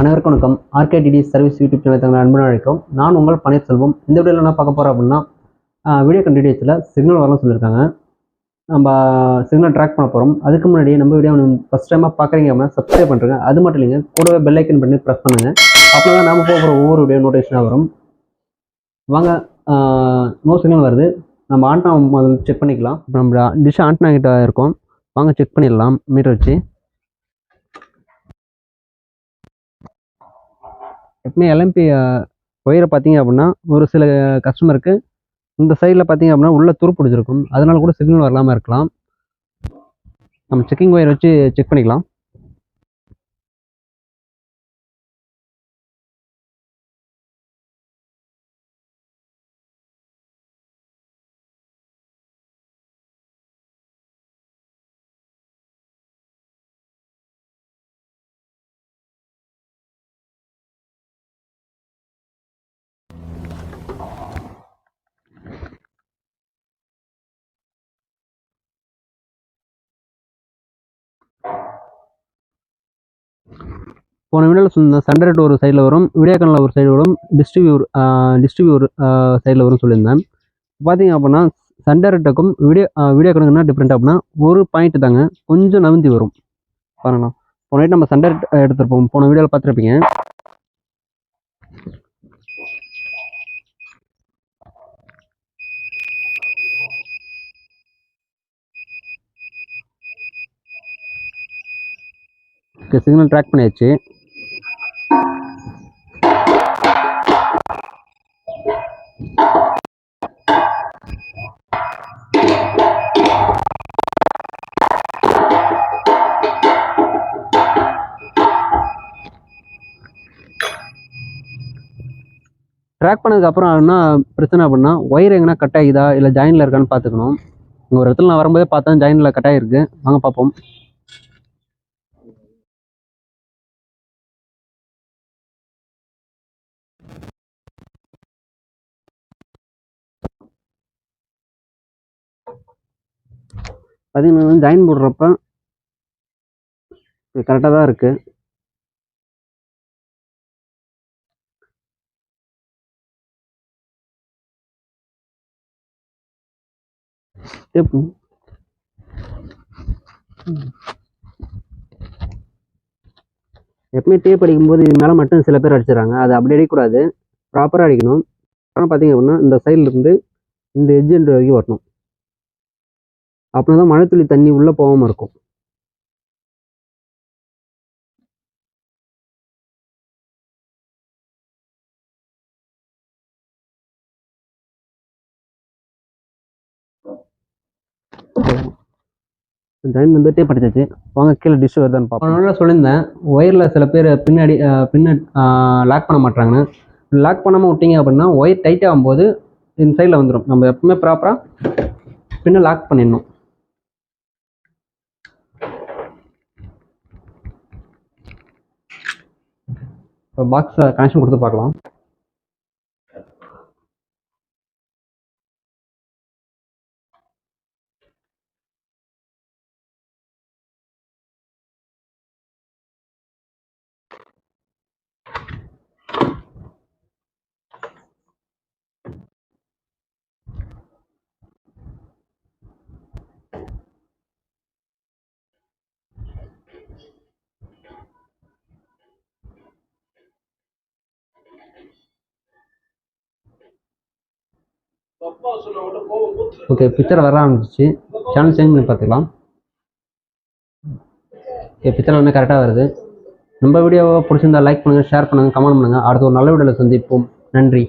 அனைவருக்கும் வணக்கம். ஆர்கேடிடி service YouTube channel தங்களை அன்புடன் அழைக்கும் நான் உங்கள் பன்னீர்செல்வம். இந்த வீடியோவில் என்ன பார்க்க போகிறோம் அப்படின்னா வீடியோ கண்டிடியத்தில் சிக்னல் வரலாம் சொல்லியிருக்காங்க. நம்ம சிக்னல் ட்ராக் பண்ண போகிறோம் அதுக்கு முன்னாடி நம்ம வீடியோ ஃபஸ்ட் டைமாக பார்க்குறீங்க அப்படின்னா சப்ஸ்கிரைப் பண்ணுறேங்க அது மட்டும் இல்லைங்க கூடவே பெல் ஐக்கன் பண்ணி ப்ரெஸ் பண்ணுங்கள் அப்போ தான் நாம போகிற ஒவ்வொரு வீடியோ நோட்டிஃபிகேஷனாக வரும். வாங்க நோ சிக்னல் வருது. நம்ம ஆண்டனா முதல்ல செக் பண்ணிக்கலாம். இப்போ நம்ம டிஷ் ஆண்டனா கிட்ட இருக்கோம். வாங்க செக் பண்ணிடலாம். மீட்டர் வச்சு. எப்பவுமே எல்எம்பி ஒயரை பார்த்தீங்க அப்படின்னா ஒரு சில கஸ்டமருக்கு இந்த சைடில் பார்த்தீங்க அப்படின்னா உள்ளே துரு பிடிச்சிருக்கும். அதனால கூட சிக்னல் வரலாமல் இருக்கலாம். நம்ம செக்கிங் ஒயர் வச்சு செக் பண்ணிக்கலாம். போன வீடியோவில் சொன்ன ஒரு சைடில் வரும் வீடியோக்கானில் ஒரு சைடு வரும் டிஸ்ட்ரிபியூர் டிஸ்ட்ரிபியூர் சைடில் வரும்னு சொல்லியிருந்தேன். பார்த்தீங்க அப்படின்னா சண்டரட்டுக்கும் வீடியோ வீடியோ கணக்கு என்ன டிஃப்ரெண்ட் அப்படின்னா ஒரு பாயிண்ட் தாங்க கொஞ்சம் நவுந்தி வரும். பாருங்களா போன நைட் நம்ம சண்டரட் எடுத்துருப்போம். போன வீடியோவில் பார்த்துருப்பீங்க ஓகே சிக்னல் ட்ராக் பண்ணியாச்சு. ட்ராக் பண்ணதுக்கப்புறம் என்ன பிரச்சனை அப்படின்னா ஒயர் எங்கன்னா கட் ஆகிதா இல்லை ஜாயினில் இருக்கான்னு பார்த்துக்கணும். இங்கே ஒரு இடத்துல நான் வரும்போதே பார்த்தா ஜாயினில் கட் ஆகிருக்கு வாங்க பார்ப்போம். பார்த்தீங்கன்னா ஜாயின் போடுறப்ப இது கரெக்டாக தான் இருக்குது டேப் எப்பவுமே டேப் அடிக்கும்போது இது மேலே மட்டும் சில பேர் அடிச்சிடறாங்க. அது அப்படி அடிக்கக்கூடாது ப்ராப்பராக அடிக்கணும். அப்புறம் பார்த்தீங்க அப்படின்னா இந்த சைடில் இருந்து இந்த எட்ஜ் வரைக்கும் வரணும். அப்படின்னா தான் மழை துளி தண்ணி உள்ளே போகாமல் இருக்கும். ஜாயின் வந்துட்டே படிச்சாச்சு. வாங்க கீழே டிஷ் வருதான்னு பார்ப்போம். நல்லா சொல்லியிருந்தேன் ஒயரில் சில பேர் பின்னாடி அஹ், பின்ன லாக் பண்ண மாட்டாங்கன்னு லாக் பண்ணாமல் விட்டீங்க அப்படின்னா ஒயர் டைட் ஆகும்போது இந்த சைடில் வந்துடும் நம்ம எப்பவுமே ப்ராப்பராக பின்ன லாக் பண்ணிடணும். இப்போ பாக்ஸில் கனெக்ஷன் கொடுத்து பார்க்கலாம். ஓகே பிக்சர் வர ஆரம்பிச்சிச்சு. சேனல் சேஞ்ச் பண்ணி பார்த்துக்கலாம். ஓகே பிக்சர் எல்லாமே கரெக்டாக வருது. நம்ம வீடியோவை பிடிச்சிருந்தா லைக் பண்ணுங்கள் ஷேர் பண்ணுங்கள் கமெண்ட் பண்ணுங்கள் அடுத்த ஒரு நல்ல வீடியோவில் சந்திப்போம். நன்றி.